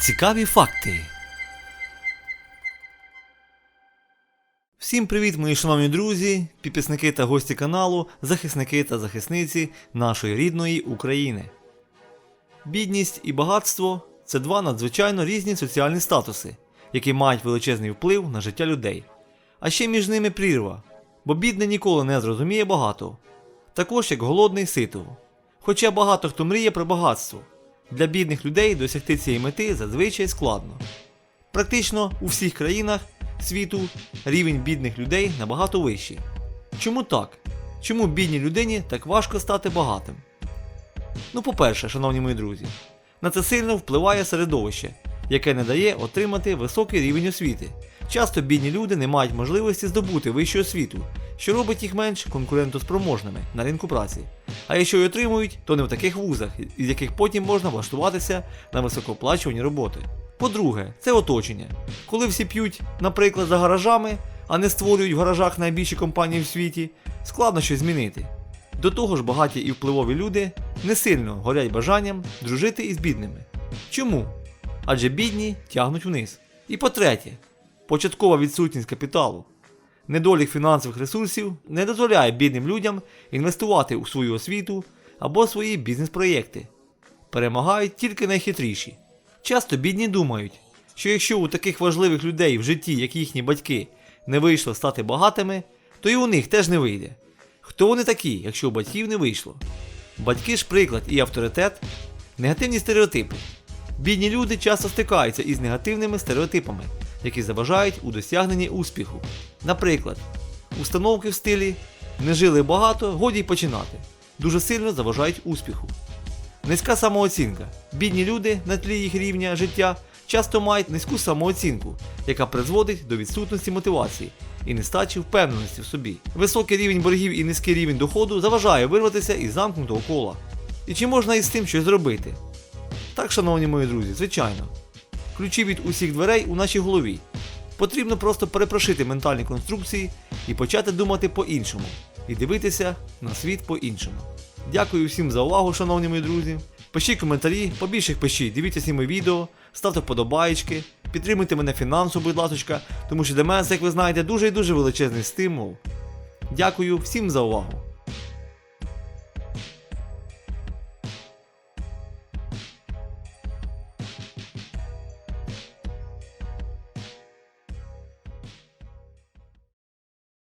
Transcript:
Цікаві факти. Всім привіт, мої шановні друзі, підписники та гості каналу, захисники та захисниці нашої рідної України. Бідність і багатство це два надзвичайно різні соціальні статуси, які мають величезний вплив на життя людей. А ще між ними прірва, бо бідний ніколи не зрозуміє багато, також як голодний ситого. Хоча багато хто мріє про багатство, для бідних людей досягти цієї мети зазвичай складно. Практично у всіх країнах світу рівень бідних людей набагато вищий. Чому так? Чому бідній людині так важко стати багатим? Ну, по-перше, шановні мої друзі, на це сильно впливає середовище, яке не дає отримати високий рівень освіти. Часто бідні люди не мають можливості здобути вищу освіту, що робить їх менш конкурентоспроможними на ринку праці. А якщо й отримують, то не в таких вузах, із яких потім можна влаштуватися на високооплачувані роботи. По-друге, це оточення. Коли всі п'ють, наприклад, за гаражами, а не створюють в гаражах найбільші компанії в світі, складно щось змінити. До того ж, багаті і впливові люди не сильно горять бажанням дружити із бідними. Чому? Адже бідні тягнуть вниз. І по-третє, початкова відсутність капіталу. Недолік фінансових ресурсів не дозволяє бідним людям інвестувати у свою освіту або свої бізнес-проєкти. Перемагають тільки найхитріші. Часто бідні думають, що якщо у таких важливих людей в житті, як їхні батьки, не вийшло стати багатими, то і у них теж не вийде. Хто вони такі, якщо у батьків не вийшло? Батьки ж приклад і авторитет, негативні стереотипи. Бідні люди часто стикаються із негативними стереотипами, які заважають у досягненні успіху. Наприклад, установки в стилі не жили багато, годі й починати. Дуже сильно заважають успіху. Низька самооцінка. Бідні люди на тлі їх рівня життя часто мають низьку самооцінку, яка призводить до відсутності мотивації і нестачі впевненості в собі. Високий рівень боргів і низький рівень доходу заважає вирватися із замкнутого кола. І чи можна із цим щось зробити? Так, шановні мої друзі, звичайно. Ключі від усіх дверей у нашій голові. Потрібно просто перепрошити ментальні конструкції і почати думати по-іншому, і дивитися на світ по-іншому. Дякую всім за увагу, шановні мої друзі. Пишіть коментарі, побільше пишіть, дивіться всі мої відео, ставте вподобайки, підтримуйте мене фінансово, будь ласка, тому що для мене, як ви знаєте, дуже і дуже величезний стимул. Дякую всім за увагу.